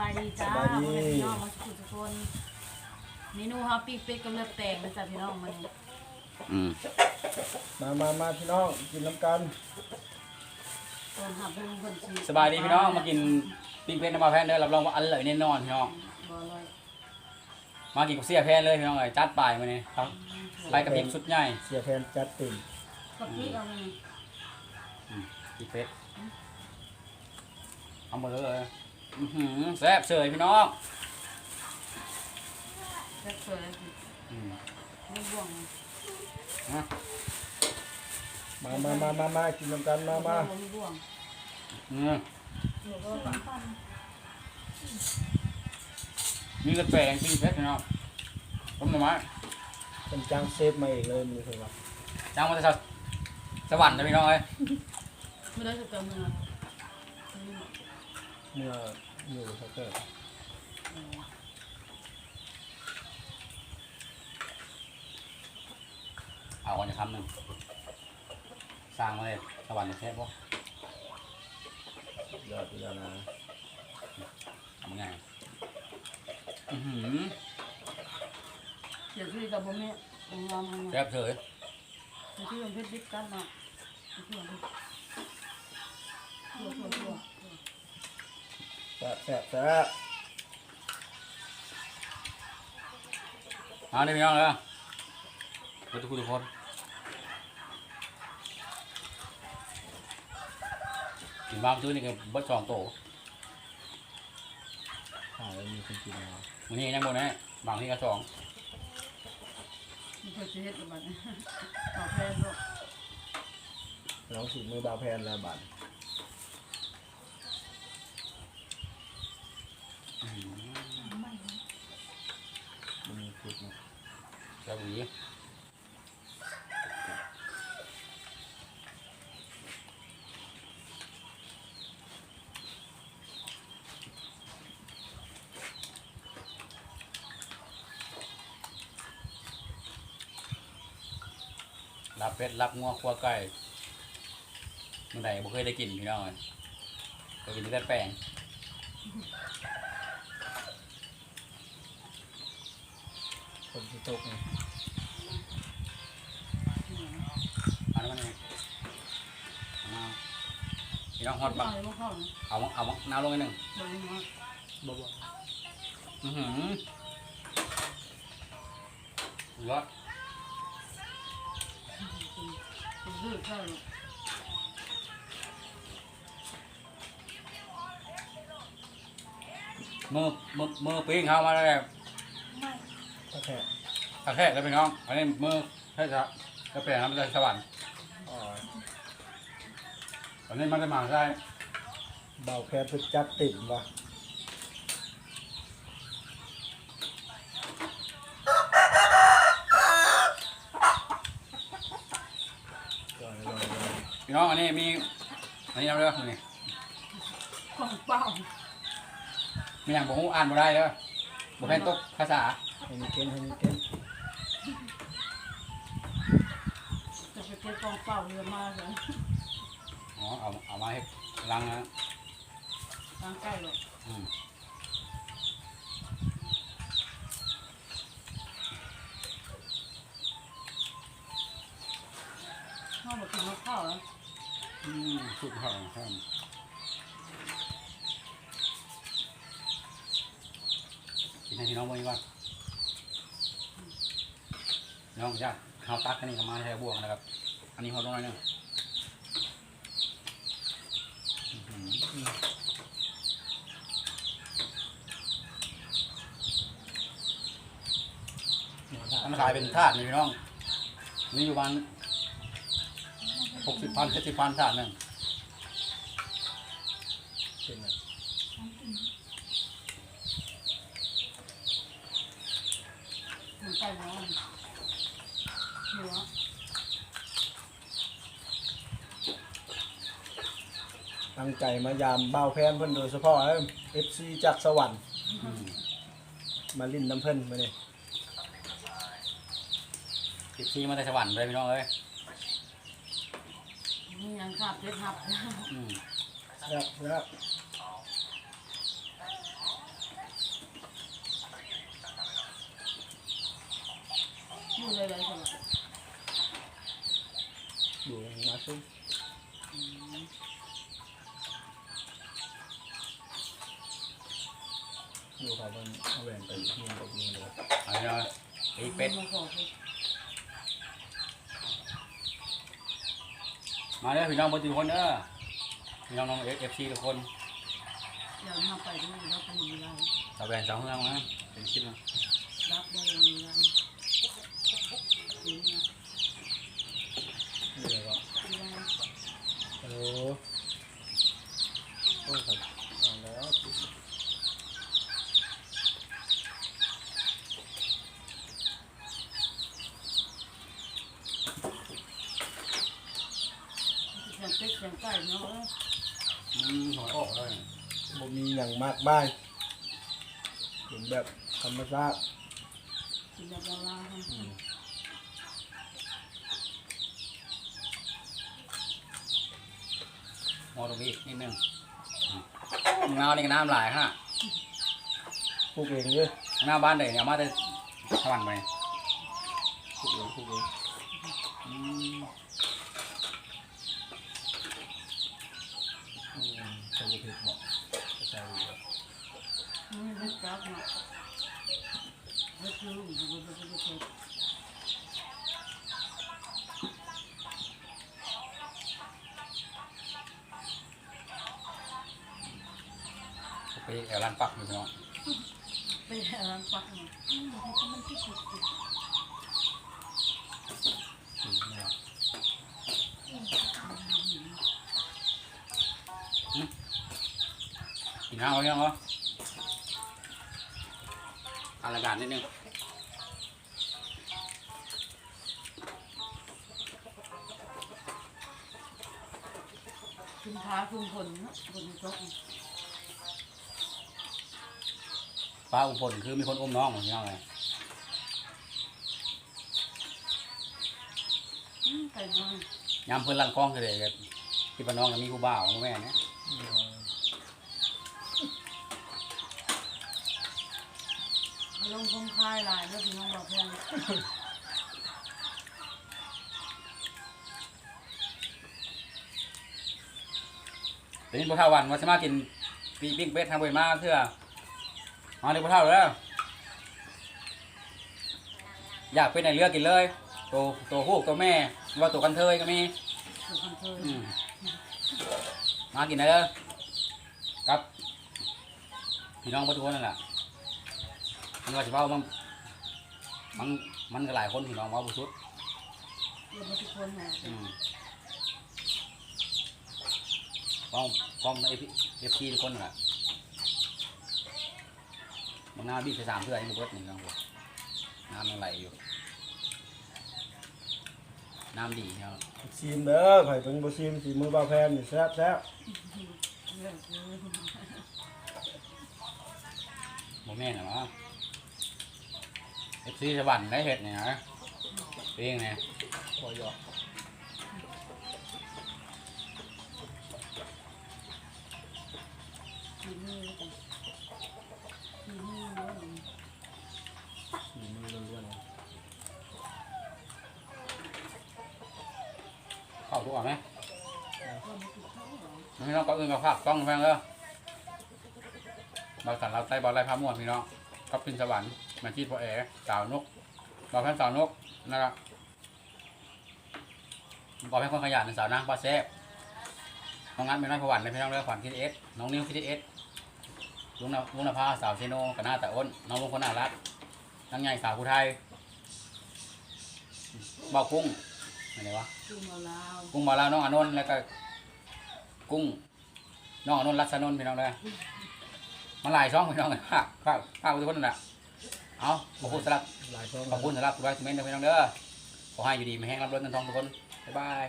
บายดีจ้าสบายดี พ่อแม่พี่น้องมาสุขทุกคนเมนูฮาปีกเป็ดกับเลือดแตกนะจ๊ะพี่น้องมันอืมมามามาพี่น้องกินน้ำกันต้นหับลุงคนชีสบายดีพี่น้องมากินปิ้งเป็ดน้ำปลาแพนเด้อรับรองว่าอร่อยแน่นอนพี่น้องบ่อลอยมากินกับเสียแพนเลยพี่น้องเอ้ยจัดไปมาเนี่ยครับไปกับพริกสุดใหญ่เสียแทนจัดเต็มกับพี่เอาไงปิ้งเป็ดเอาหมดเลย อื้อหือแซ่บเสยพี่น้องแซ่บสวยอืมไม่บ่วงนะมามามามามากินน้ำกันมามาไม่บ่วงอืมหนูก็ปันมีกระแปงปิ้งเป็ดพี่น้องต้มหน่อไม้เป็นจ้างเซฟมาเองเลยมือถือว่าจ้างมาจากสวรรค์นะพี่น้องเอ้ยไม่ได้จะเติมเงินเมื่อ อยู่เขาเกิดเอาก่อนจะคำหนึ่งสร้างมาเลยสวรรค์แซ่บปะยอดยอดนะทำไงอือหือเดี๋ยวพี่กับผมเนี่ยผมลองมันแซ่บเสยเดี๋ยวพี่ลองเพชรดิบกันมาเดี๋ยวพี่ลองเพชรทั่วทั่วทั่ว แซ่บแซ่บแซ่บเอาได้พี่น้องเลยเพื่อทุกคนทุกคนกินบางซื้อนี่ก็เบิดสองโตขายมีคนกินมาวันนี้ยังบนนะบางที่ก็สองมันเคยจะเฮ็ดหรือเปล่าต่อแพนด้วยน้องสูตรมือบาวแพนแล้วบัตร อื้อหือ มันมีคุดนะแซ่บหวีรับเป็ดรับงัวคั่วไก่เมื่อใดบ่เคยได้กินพี่น้องเคยกินแต่แป้ง นที่ตกนะเอาน้ำมันนี่เอามาพี่น้องฮอตบ้าบักเลยพวกเขาเนี่ยเอาเอาน้ำลงอีกหนึ่งโดนมาบ่บ่อือหือรสผมดื้อเข้าเลยมือมือมือปิ้งเข้ามาแล้วถ้าแค่ กระแทกแล้วพี่น้องอันนี้มือใช่จะจะเปลี่ยนน้ำจากสวรรค์อ๋ออันนี้มันจะมาได้บาวแพนเพิ่งจัดเต็มว่ะลอยลอยลอยพี่น้องอันนี้มีอันนี้เอาเรื่องนี่ของเปล่ามีอย่างผมอ่านบ่ได้เลยบ่แม่นตกภาษา ให้มีเก้นให้มีเก้นจะไปเก็บของเปล่าเรือมาเลยอ๋อเอาเอามาให้ล้างนะทางใกล้เลยอืมข้าวหมดถึงข้าวแล้วอืมสุดยอดครับกินให้พี่น้องเบิ่งก่อน น้องญาติข้าวตักอันนี้ก็มาแทบวกนะครับ อันนี้เขาต้องอะไรเนี่ยอื้อหือมันขายเป็นถาดนี่พี่น้อง มีอยู่ประมาณหกสิบพันเจ็ดสิบพันถาดหนึ่งเป็นไงมันใกล้แล้ว ตั้งใจมายามเบาแพนเพิ่นโดยเฉพาะเอฟซีจากสวรรค์มาลิ้นน้ำเพิ่นมาเนี่ยสิบซีมาแต่สวรรค์เลยพี่น้องเอ้ยนี่ยังขับได้ขับอืมครับครับพูดเลยเลยสำหรับ อืมอยู่เขาเป็นเอาแหวนไปที่มันตกยิงเลยเอาเนาะไอ้เป็ดมาขอเพชรมาเด้อพี่น้องเบ่ทุกคนเด้อพี่น้องน้องเอฟซีทุกคนอยากมาไปด้วยรับเป็นอะไรตะแบนสองเรื่องนะเป็นคลิปนะรับได้ยังไงจริงนะ นี่เลยก็ ที่ได้ เออ โอ้ครับเอาแล้วเสียงเป็ดเสียงไก่เนาะอืมหัวออกเลยบ่มีอย่างมากมายเห็นแบบธรรมชาติกินแบบละลายอืม หัวตรงนี้นิดนึงอืมเงานี่ก็น้ำหลายฮะปลูกเองเลยหน้าบ้านเด็กเนี่ยเอามาได้สวรรค์ไปปลูกเองปลูกเองอืมอืมใส่บุพริกบอกใส่บุพริกนี่เล็กจับเนาะเล็กคืออยู่บนบนบนบน ไปแอวร้านปักอยู่พี่น้องไปร้านปักเนาะอืมมันที่สุดอืมเนี่ยกินข้าวยังเหรออารายการนิดนึงคุณพาคุณผลผลตก ป้าอุปนคือมีคนอุ้มน้องพี่น้องเลยอืมไก่น้อยยามเพื่อนลั่นกล้องเลยกับพี่ปานน้องกับมีผู้บ่าวกับแม่เนี่ยอืมลงคมคายหลายแล้วพี่น้องบอกแพงเดี๋ยวนี้พ่อเท่าวันว่าจะมากินปีปิ้งเป็ดทางเบยมาเพื่อ มาเดี๋ยวพ่อเท่าแล้วอยากเป็นไหนเลือกกินเลย ตัวตัวฮูกตัวแม่ว่าตัวกันเทยก็มีคือคำเทยอืมมากินได้เลยครับพี่น้องพ่อทุกคนนั่นแหละมันว่าจะเว่ามันมันมันก็หลายคนพี่น้องเว่าบุชุดเรียนมาทุกคนแหละอืมฟ้องฟ้องเอฟเอฟซีทุกคนนั่นแหละ มันหน้าบีบไปสามเพื่อนให้มันเบิดหนึ่งน้องผมน้ำมันไหลอยู่ น้ำดีเนาะซีมเด้อไผ่เป็นบ่ซีมสีมือบ่าวแพนนี่แซ่บแซ่บเรื่องคือโมแม่นเหรอเอฟซีสวรรค์ได้เห็ดเนี่ยนะเองเนี่ยพอหยอกคือมือกันคือมือเลย สีมือล้วน เข้าทุกอันไหมไม่ติดเขาหรอพี่น้องก็อื่นกับภาคกล้องแพงเลยบาสันเราใต้บอลไล่พาม่วนพี่น้องก็ป็นสวรรค์มาที่พ่อแอ๋สาวนกบอลแพนสาวนกนะครับบอลแพนคนขยันสาวนางปลาแซ่บน้องงัดเป็นน้อยพวันในพี่น้องเลือกขวัญคิดเอสน้องนิ้วคิดเอสลุงนลุงนภาสาวเชโนกับหน้าแต่อ้นน้องลุงคนน่ารักนางใหญ่สาวผู้ไทยบ่าวกุ้ง อะไรวะคือมาลาวกุ้งมาแล้วน้องอานนท์แล้วก็ กุ้งน้องอานนท์รัศนนท์พี่น้องเลยมาหลายช่องพี่น้องเลยภาคภาคภาคทุกคนนั่นแหละเอาขอบคุณสำหรับๆหลายช่องขอบคุณสำหรับทุกท่านที่เมนต์นะพี่น้องเด้อขอให้อยู่ดีไม่แห้งรับรสเงินทองทุกคนบ๊ายบาย